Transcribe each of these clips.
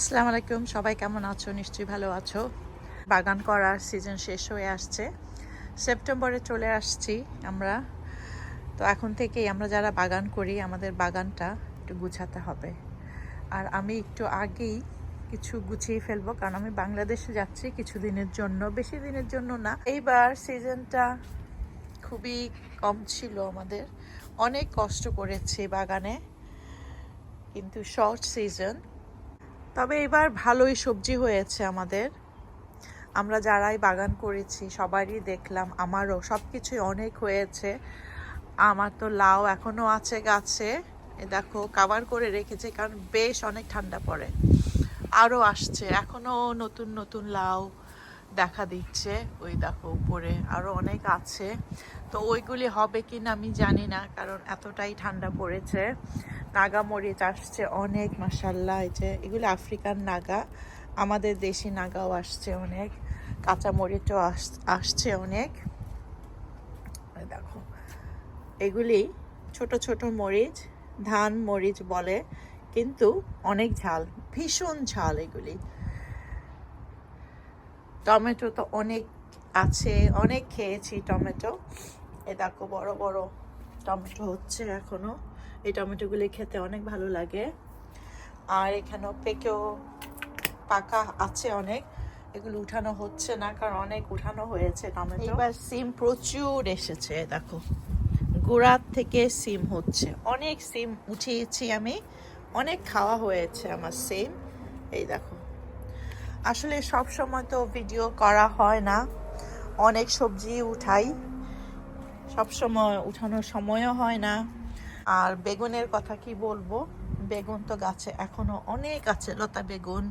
আসসালামু আলাইকুম। সবাই কেমন আছো? নিশ্চয়ই ভালো আছো। বাগান করার সিজন শেষ হয়ে আসছে। সেপ্টেম্বরে চলে আসছি আমরা। তো এখন থেকেই আমরা যারা বাগান করি, আমাদের বাগানটা একটু গুছাতে হবে। আর আমি একটু আগেই কিছু গুছিয়ে ফেলব, কারণ আমি বাংলাদেশে যাচ্ছি কিছু দিনের জন্য। বেশি দিনের জন্য না। এইবার সিজনটা খুবই কম ছিল আমাদের। অনেক কষ্ট করেছি বাগানে। কিন্তু শর্ট সিজন তবে এবার ভালোই সবজি হয়েছে আমাদের। আমরা যারাই বাগান করেছি, সবারই দেখলাম, আমারও সব কিছুই অনেক হয়েছে। আমার তো লাউ এখনও আছে গাছে। দেখো কাভার করে রেখেছে, কারণ বেশ অনেক ঠান্ডা পড়ে। আরও আসছে এখনও নতুন নতুন লাউ দেখা দিচ্ছে। ওই দেখো, উপরে আরও অনেক আছে। তো ওইগুলি হবে কি না আমি জানি না, কারণ এতটাই ঠান্ডা পড়েছে। নাগা মরিচ আসছে অনেক মাসাল্লাহ এই যে এগুলো আফ্রিকান নাগা, আমাদের দেশি নাগাও আসছে অনেক, কাঁচা মরিচও আস- আসছে অনেক। দেখো, এগুলি ছোট ছোট মরিচ, ধান মরিচ বলে, কিন্তু অনেক ঝাল, ভীষণ ঝাল এগুলি। টমেটো তো অনেক আছে, অনেক খেয়েছি টমেটো। এ দেখো, বড় বড় টমেটো হচ্ছে এখনও। এই টমেটোগুলি খেতে অনেক ভালো লাগে। আর এখানেও পেকেও পাকা আছে অনেক। এগুলো উঠানো হচ্ছে না, কারণ অনেক উঠানো হয়েছে টমেটো। এবার সিম প্রচুর এসেছে, দেখো। গোড়ার থেকে সিম হচ্ছে। অনেক সিম উঠিয়েছি আমি। অনেক খাওয়া হয়েছে আমার সিম। এই দেখো। আসলে সব সময় তো ভিডিও করা হয় না। অনেক সবজি উঠাই। সব সময় উঠানোর সময়ও হয় না। আর বেগুনের কথা কি বলব? বেগুন তো গাছে এখনও অনেক আছে, লতা বেগুন,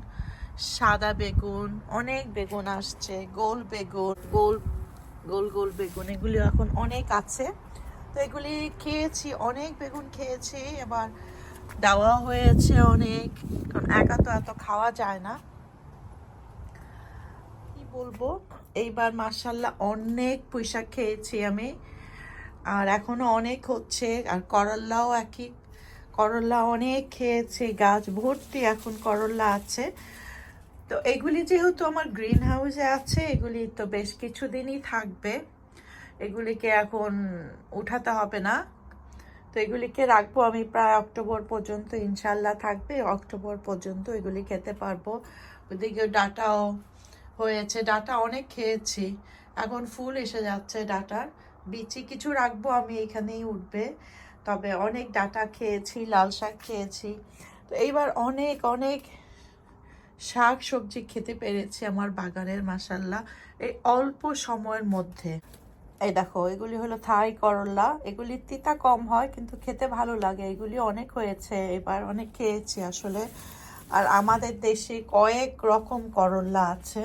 সাদা বেগুন, অনেক বেগুন আসছে, গোল বেগুন, গোল গোল গোল বেগুন, এগুলি এখন অনেক আছে। তো এগুলি খেয়েছি, অনেক বেগুন খেয়েছি, এবার দেওয়া হয়েছে অনেক, কারণ একা তো এত খাওয়া যায় না। কি বলব? এইবার মার্শাল্লাহ অনেক পুঁইশাক খেয়েছি আমি। আর এখনও অনেক হচ্ছে, আর করল্লাও একই, করল্লা অনেক খেয়েছে গাছ ভর্তি এখন করল্লা আছে। তো এগুলি যেহেতু আমার গ্রিন হাউসে আছে, এগুলি তো বেশ কিছুদিনই থাকবে। এগুলিকে এখন উঠাতে হবে না। তো এগুলিকে রাখব, আমি প্রায় অক্টোবর পর্যন্ত ইনশাল্লাহ থাকবে, অক্টোবর পর্যন্ত এগুলি খেতে পারব। ওইদিকে ডাটাও হয়েছে, ডাটা অনেক খেয়েছি। এখন ফুল এসে যাচ্ছে ডাটার। বিচি কিছু রাখব, আমি এখানেই উঠবে। তবে অনেক ডাটা খেয়েছি, লাল শাক খেয়েছি। তো এইবার অনেক অনেক শাক সবজি খেতে পেরেছি আমার বাগানের মাসাল্লাহ এই অল্প সময়ের মধ্যে। এই দেখো, এগুলি হলো থাই করলা। এগুলি তিতা কম হয়, কিন্তু খেতে ভালো লাগে। এগুলি অনেক হয়েছে, এবার অনেক খেয়েছি আসলে। আর আমাদের দেশে কয়েক রকম করলা আছে।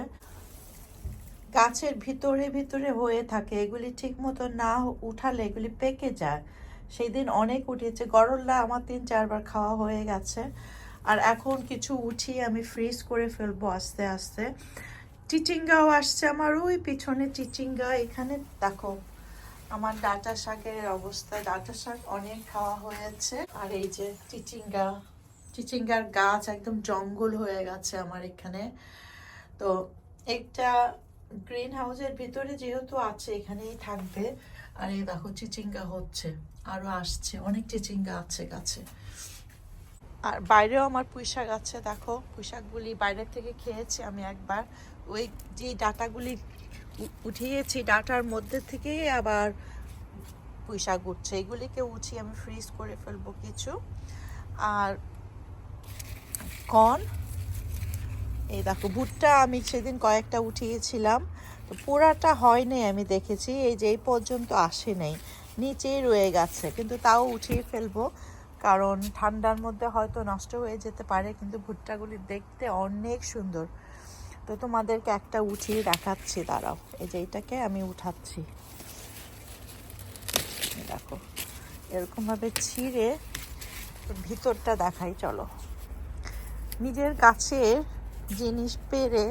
গাছের ভিতরে ভিতরে হয়ে থাকে, এগুলি ঠিক মতো না উঠালে এগুলি পেকে যায়। সেই দিন অনেক উঠেছে গরল্লা আমার তিন চারবার খাওয়া হয়ে গেছে। আর এখন কিছু উঠিয়ে আমি ফ্রিজ করে ফেলব আস্তে আস্তে। চিচিঙ্গাও আসছে আমার, ওই পিছনে চিচিঙ্গা, এখানে দেখো, আমার ডাটা শাকের অবস্থা। ডাটা শাক অনেক খাওয়া হয়েছে। আর এই যে চিচিঙ্গা, চিচিঙ্গার গাছ একদম জঙ্গল হয়ে গেছে আমার এখানে। তো একটা গ্রিন হাউসের ভিতরে যেহেতু আছে, এখানেই থাকবে। আর এই দেখো, চিচিঙ্গা হচ্ছে, আরও আসছে, অনেক চিচিঙ্গা আছে গাছে। আর বাইরেও আমার পুঁইশাক আছে, দেখো, পুঁইশাকগুলি বাইরের থেকে খেয়েছি আমি একবার। ওই যে ডাটাগুলি উঠিয়েছি, ডাটার মধ্যে থেকেই আবার পুঁইশাক উঠছে। এগুলিকে উঠিয়ে আমি ফ্রিজ করে ফেলব কিছু। আর কর্ন এই দেখো ভুট্টা আমি সেদিন কয়েকটা উঠিয়েছিলাম। তো পুরাটা হয়নি, আমি দেখেছি। এই যে এই পর্যন্ত আসে নেই, নিচেই রয়ে গেছে। কিন্তু তাও উঠিয়ে ফেলব, কারণ ঠান্ডার মধ্যে হয়তো নষ্ট হয়ে যেতে পারে, কিন্তু ভুট্টাগুলি দেখতে অনেক সুন্দর। তো তোমাদেরকে একটা উঠিয়ে দেখাচ্ছি, দাঁড়াও। এই যে এটাকে আমি উঠাচ্ছি। দেখো, এরকমভাবে ছিঁড়ে ভিতরটা দেখাই, চলো। নিজের গাছের জিনিস পেরে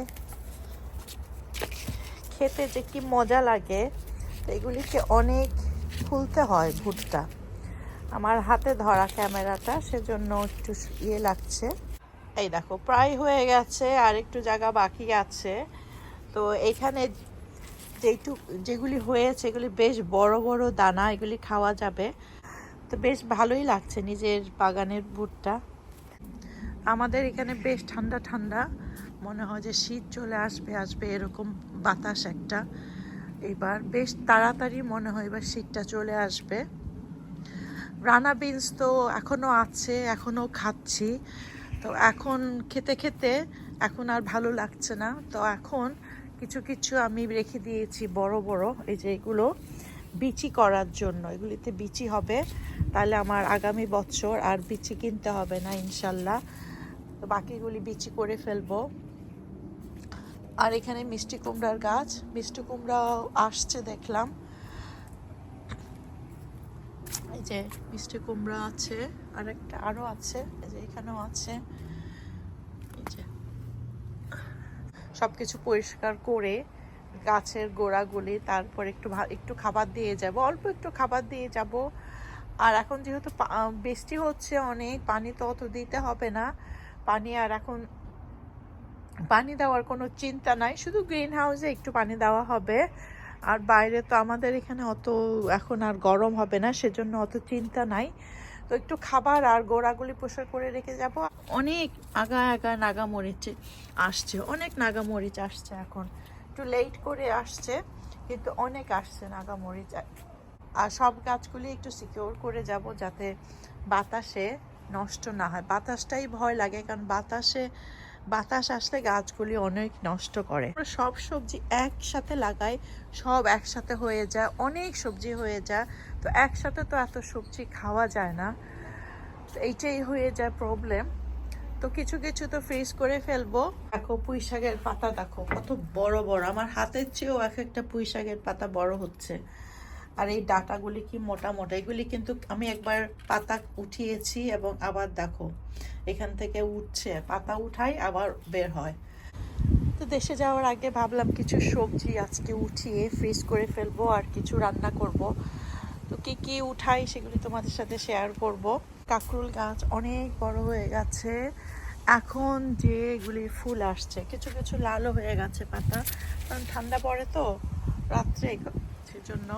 খেতে যে কি মজা লাগে, এগুলিকে অনেক খুলতে হয় ভুট্টা। আমার হাতে ধরা ক্যামেরাটা, সেজন্য একটু ইয়ে লাগছে। এই দেখো, প্রায় হয়ে গেছে, আর একটু জায়গা বাকি আছে। তো এইখানে যেটুক যেগুলি হয়েছে, এগুলি বেশ বড় বড় দানা, এগুলি খাওয়া যাবে। তো বেশ ভালোই লাগছে নিজের বাগানের ভুট্টা। আমাদের এখানে বেশ ঠান্ডা ঠান্ডা। মনে হয় যে শীত চলে আসবে আসবে এরকম বাতাস একটা। এবার বেশ তাড়াতাড়ি মনে হয় এবার শীতটা চলে আসবে। রানা বিনস তো এখনও আছে এখনও খাচ্ছি। তো এখন খেতে খেতে এখন আর ভালো লাগছে না। তো এখন কিছু কিছু আমি রেখে দিয়েছি বড় বড়। এই যে এগুলো বিচি করার জন্য। এগুলিতে বিচি হবে। তাহলে আমার আগামী বছর আর বিচি কিনতে হবে না, ইনশাল্লাহ। তো বাকিগুলি বিচি করে ফেলব। আর এখানে মিষ্টি কুমড়ার গাছ। মিষ্টি কুমড়া আসছে দেখলাম। এই যে মিষ্টি কুমড়া আছে, আর একটা আরও আছে, এই যে এখানেও আছে। এই যে সবকিছু পরিষ্কার করে গাছের গোড়াগুলি, তারপর একটু একটু খাবার দিয়ে যাব। অল্প একটু খাবার দিয়ে যাব। আর এখন যেহেতু বৃষ্টি হচ্ছে অনেক, পানি তো অত দিতে হবে না। পানি আর এখন পানি দেওয়ার কোনো চিন্তা নাই। শুধু গ্রিন হাউসে একটু পানি দেওয়া হবে। আর বাইরে তো আমাদের এখানে অত এখন আর গরম হবে না, সেজন্য অত চিন্তা নাই। তো একটু খাবার আর গোড়াগুলি পোষার করে রেখে যাব। অনেক আগা আগা নাগামরিচ আসছে, অনেক নাগামরিচ আসছে এখন। একটু লেট করে আসছে, কিন্তু অনেক আসছে নাগামরিচ। আর সব গাছগুলি একটু সিকিওর করে যাব যাতে বাতাসে নষ্ট না হয়। বাতাসটাই ভয় লাগে, কারণ বাতাসে, বাতাস আসলে গাছগুলি অনেক নষ্ট করে। সব সবজি একসাথে লাগাই, সব একসাথে হয়ে যায়, অনেক সবজি হয়ে যায়। তো একসাথে তো এত সবজি খাওয়া যায় না। এইটাই হয়ে যায় প্রবলেম তো কিছু কিছু তো ফ্রিজ করে ফেলব। দেখো, পুঁই শাকের পাতা দেখো, কত বড় বড়। আমার হাতের চেয়েও এক একটা পুঁই শাকের পাতা বড় হচ্ছে। আর এই ডাটাগুলি কি মোটা মোটা? এগুলি কিন্তু আমি একবার পাতা উঠিয়েছি এবং আবার দেখো, এখান থেকে উঠছে। পাতা উঠাই আবার বের হয়। তো দেশে যাওয়ার আগে ভাবলাম কিছু সবজি আজকে উঠিয়ে ফ্রিজ করে ফেলব আর কিছু রান্না করব। তো কি কি উঠাই সেগুলি তোমাদের সাথে শেয়ার করব। কাকরুল গাছ অনেক বড় হয়ে গেছে। এখন যে এগুলি ফুল আসছে, কিছু কিছু লালও হয়ে গেছে পাতা। কারণ ঠান্ডা পড়ে তো, রাত্রে সেজন্য।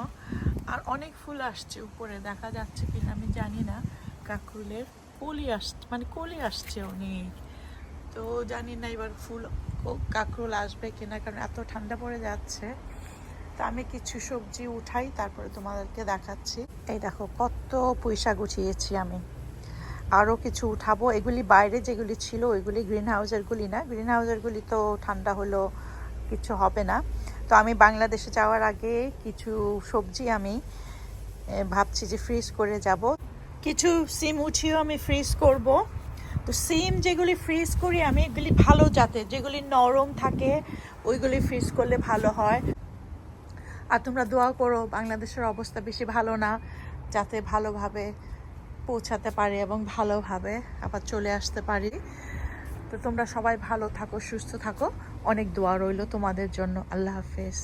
আর অনেক ফুল আসছে উপরে, দেখা যাচ্ছে কিনা আমি জানি না। কাকরুলের কলি আসছে মানে কলি আসছে অনেক। তো জানি না এবার ফুল কাকরুল আসবে কিনা, কারণ এত ঠান্ডা পড়ে যাচ্ছে। তো আমি কিছু সবজি উঠাই, তারপরে তোমাদেরকে দেখাচ্ছি। এই দেখো, কত পয়সা গুছিয়েছি আমি। আরও কিছু উঠাবো। এগুলি বাইরে যেগুলি ছিল, ওইগুলি গ্রিন হাউসেরগুলি না। গ্রিন হাউসেরগুলি তো ঠান্ডা হলো, কিছু হবে না। তো আমি বাংলাদেশে যাওয়ার আগে কিছু সবজি আমি ভাবছি যে ফ্রিজ করে যাব। কিছু সিম উঠিয়েও আমি ফ্রিজ করব। তো সিম যেগুলি ফ্রিজ করি আমি, এগুলি ভালো জাতের, যেগুলি নরম থাকে, ওইগুলি ফ্রিজ করলে ভালো হয়। আর তোমরা দোয়া করো, বাংলাদেশের অবস্থা বেশি ভালো না, যাতে ভালোভাবে পৌঁছাতে পারি এবং ভালোভাবে আবার চলে আসতে পারি। তো তোমরা সবাই ভালো থাকো, সুস্থ থাকো। অনেক দোয়া রইল তোমাদের জন্য। আল্লাহ হাফেজ।